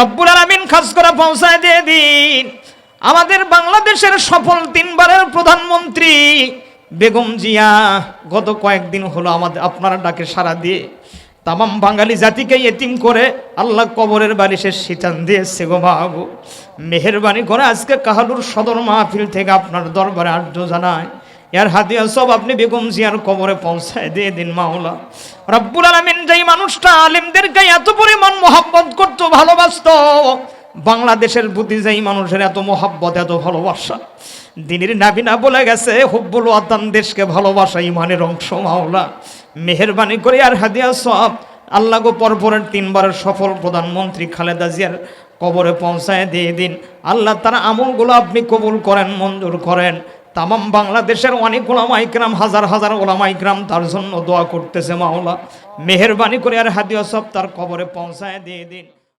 রব্বুল আলামিন খাস করে পৌঁছায় দিয়ে দিন। আমাদের বাংলাদেশের সফল তিনবারের প্রধানমন্ত্রী বেগম জিয়া, গত কয়েকদিন হলো আমাদের আপনারা ডাকে সারা দিয়ে তামাম বাঙালি জাতিকে এতিম করে আল্লাহ কবরের বালিশে শীতান দিয়েছে গো বাবু। মেহরবানি করে আজকে কাহালুর সদর মাহফিল থেকে আপনার দরবারে আর্য জানায়। এর হাতিয়া সব আপনি বেগম জিয়ার কবরে পৌঁছায় দিয়ে দিন মাওলা। রব্বুল আলমিন যেই মানুষটা আলিমদেরকে এত পরিমাণ করতো ভালোবাসতো। বাংলাদেশের যেই মানুষের এত মোহাব্বত, এত ভালোবাসা, দিনের নাবিনা বলে গেছে, হুব্বুল ওয়াতান দেশকে ভালোবাসা, ইমানের অংশ মাওলা। মেহরবানি করে আর হাদিয়া সব। আল্লাহ গো পরপরের তিনবারের সফল প্রধানমন্ত্রী খালেদা জিয়ার কবরে পৌঁছায় দিয়ে দিন। আল্লাহ তার আমলগুলো আপনি কবুল করেন, মঞ্জুর করেন। তামাম বাংলাদেশের অনেক ওলামা ইকরাম হাজার হাজার ওলামা ইকরাম তার জন্য দোয়া করতেছে মাওলা। মেহরবানি করে আর হাদিয়া সব তার কবরে পৌঁছায় দিয়ে দিন।